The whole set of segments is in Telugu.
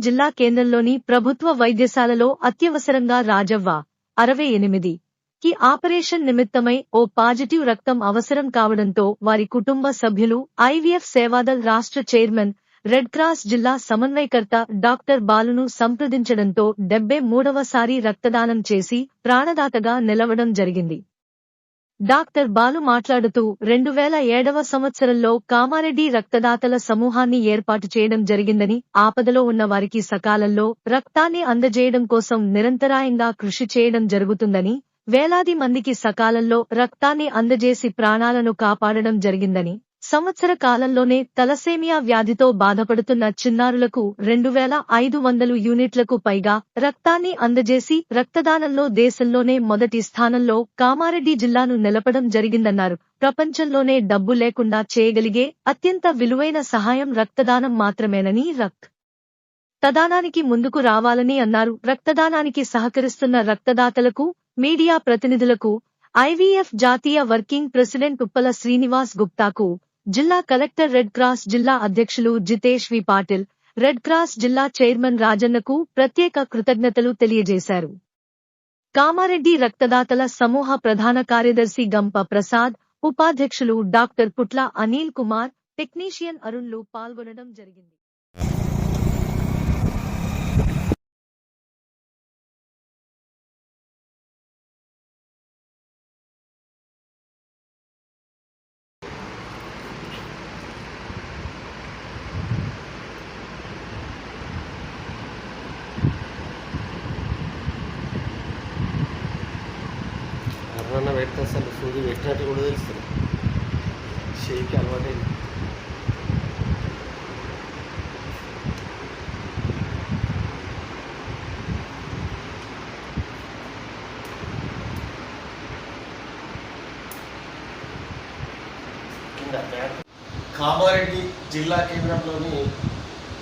జిల్లా కేంద్రంలోని ప్రభుత్వ వైద్యశాలలో అత్యవసరంగా రాజవ్వ. అరవై ఎనిమిది. కి ఆపరేషన్ నిమిత్తమై ఓ పాజిటివ్ రక్తం అవసరం కావడంతో వారి కుటుంబ సభ్యులు ఐవీఎఫ్ సేవాదల్ రాష్ట్ర చైర్మన్ రెడ్ క్రాస్ జిల్లా సమన్వయకర్త డాక్టర్ బాలును సంప్రదించడంతో డెబ్బై మూడవసారి రక్తదానం చేసి ప్రాణదాతగా నిలవడం జరిగింది. డాక్టర్ బాలు మాట్లాడుతూ రెండు వేల ఏడవ సంవత్సరంలో కామారెడ్డి రక్తదాతల సమూహాన్ని ఏర్పాటు చేయడం జరిగిందని ఆపదలో ఉన్న వారికి సకాలంలో రక్తాన్ని అందజేయడం కోసం నిరంతరాయంగా కృషి చేయడం జరుగుతుందని వేలాది మందికి సకాలంలో రక్తాన్ని అందజేసి ప్రాణాలను కాపాడడం జరిగిందని సంవత్సర కాలంలోనే తలసేమియా వ్యాధితో బాధపడుతున్న చిన్నారులకు రెండు వేల ఐదు వందలు యూనిట్లకు పైగా రక్తాన్ని అందజేసి రక్తదానంలో దేశంలోనే మొదటి స్థానంలో కామారెడ్డి జిల్లాను నిలపడం జరిగిందన్నారు. ప్రపంచంలోనే డబ్బు లేకుండా చేయగలిగే అత్యంత విలువైన సహాయం రక్తదానం మాత్రమేనని రక్. తదానానికి ముందుకు రావాలని అన్నారు. రక్తదానానికి సహకరిస్తున్న రక్తదాతలకు మీడియా ప్రతినిధులకు ఐవీఎఫ్ జాతీయ వర్కింగ్ ప్రెసిడెంట్ ఉప్పల శ్రీనివాస్ గుప్తాకు జిల్లా కలెక్టర్ రెడ్ క్రాస్ జిల్లా అధ్యక్షులు Jitesh V. Patil red cross జిల్లా చైర్మన్ రాజన్నకు ప్రత్యేక కృతజ్ఞతలు తెలియజేశారు. కామారెడ్డి రక్తదాతల సమూహ ప్రధాన కార్యదర్శి గంప ప్రసాద్ ఉపాధ్యక్షులు డాక్టర్ పుట్ల అనిల్ కుమార్ టెక్నీషియన్ అరుణ్లు పాల్గొనడం జరిగింది. ఎవరన్నా అసలు సూది పెట్టినట్టు కూడా తెలుస్తుంది. షేక్ అలవాటైంది. కామారెడ్డి జిల్లా కేంద్రంలోని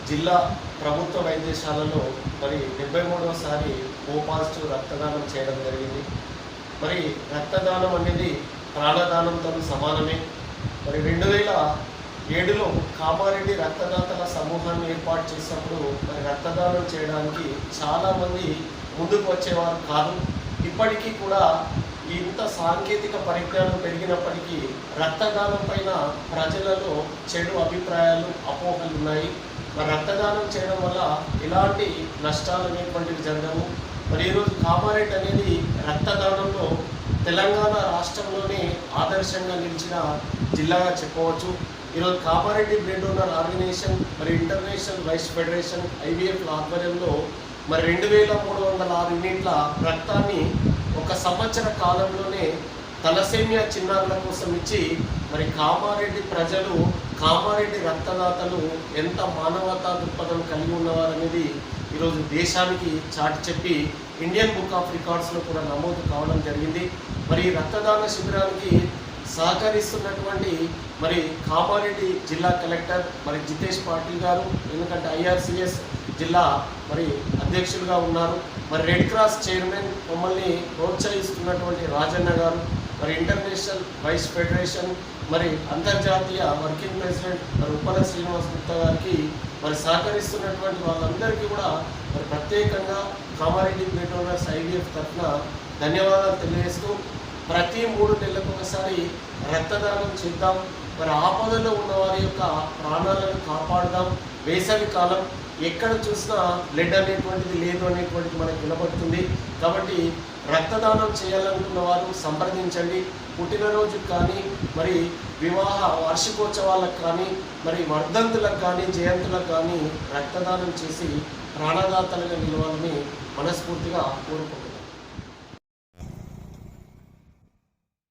జిల్లా ప్రభుత్వ వైద్యశాలలో మరి డెబ్బై మూడవసారి ఓ పాజిటివ్ రక్తదానం చేయడం జరిగింది. మరి రక్తదానం అనేది ప్రాణదానంతో సమానమే. మరి రెండు వేల ఏడులో కామారెడ్డి రక్తదాతల సమూహాన్ని ఏర్పాటు చేసినప్పుడు మరి రక్తదానం చేయడానికి చాలామంది ముందుకు వచ్చేవారు కాదు. ఇప్పటికీ కూడా ఇంత సాంకేతిక పరిజ్ఞానం పెరిగినప్పటికీ రక్తదానం పైన ప్రజలలో చెడు అభిప్రాయాలు అపోహలు ఉన్నాయి మరి రక్తదానం చేయడం వల్ల ఎలాంటి నష్టాలు అనేటువంటివి జరగవు. మరి ఈరోజు కామారెడ్డి అనేది రక్తదానంలో తెలంగాణ రాష్ట్రంలోనే ఆదర్శంగా నిలిచిన జిల్లాగా చెప్పవచ్చు. ఈరోజు కామారెడ్డి బ్లడ్ డోనర్ ఆర్గనైజేషన్ మరి ఇంటర్నేషనల్ రైస్ ఫెడరేషన్ ఐవీఎఫ్ ఆధ్వర్యంలో మరి రెండు వేల మూడు వందల ఆరు యూనిట్ల రక్తాన్ని ఒక సంవత్సర కాలంలోనే తలసేమియా చిన్నారుల కోసం ఇచ్చి మరి కామారెడ్డి ప్రజలు కామారెడ్డి రక్తదాతలు ఎంత మానవతా దృక్పథం కలిగి ఉన్నవారనేది ఈరోజు దేశానికి చాటి చెప్పి ఇండియన్ బుక్ ఆఫ్ రికార్డ్స్లో కూడా నమోదు కావడం జరిగింది. మరి ఈ రక్తదాన శిబిరానికి సహకరిస్తున్నటువంటి మరి కామారెడ్డి జిల్లా కలెక్టర్ మరి జితేష్ పాటిల్ గారు ఎందుకంటే ఐఆర్సిఎస్ జిల్లా మరి అధ్యక్షులుగా ఉన్నారు. మరి రెడ్ క్రాస్ చైర్మన్ మమ్మల్ని ప్రోత్సహిస్తున్నటువంటి రాజన్న గారు మరి ఇంటర్నేషనల్ వైస్ ఫెడరేషన్ మరి అంతర్జాతీయ వర్కింగ్ ప్రెసిడెంట్ మరి ఉప్పల శ్రీనివాస్ గుప్తా గారికి మరి సహకరిస్తున్నటువంటి వాళ్ళందరికీ కూడా మరి ప్రత్యేకంగా కామారెడ్డి ప్లేట్ ఐడిఎఫ్ తరఫున ధన్యవాదాలు తెలియజేస్తూ ప్రతి మూడు నెలలకు ఒకసారి రక్తదానం చేద్దాం. మరి ఆపదలో ఉన్న వారి యొక్క ప్రాణాలను కాపాడుదాం. వేసవి కాలం ఎక్కడ చూసినా బ్లడ్ అనేటువంటిది లేదు అనేటువంటిది మనకు వినబడుతుంది కాబట్టి రక్తదానం చేయాలనుకున్న వారు సంప్రదించండి. పుట్టినరోజుకు కానీ మరి వివాహ వార్షికోత్సవాలకు కానీ మరి వర్ధంతులకు కానీ జయంతులకు కానీ రక్తదానం చేసి ప్రాణదాతలుగా నిలవాలని మనస్ఫూర్తిగా కోరుకుంటున్నాను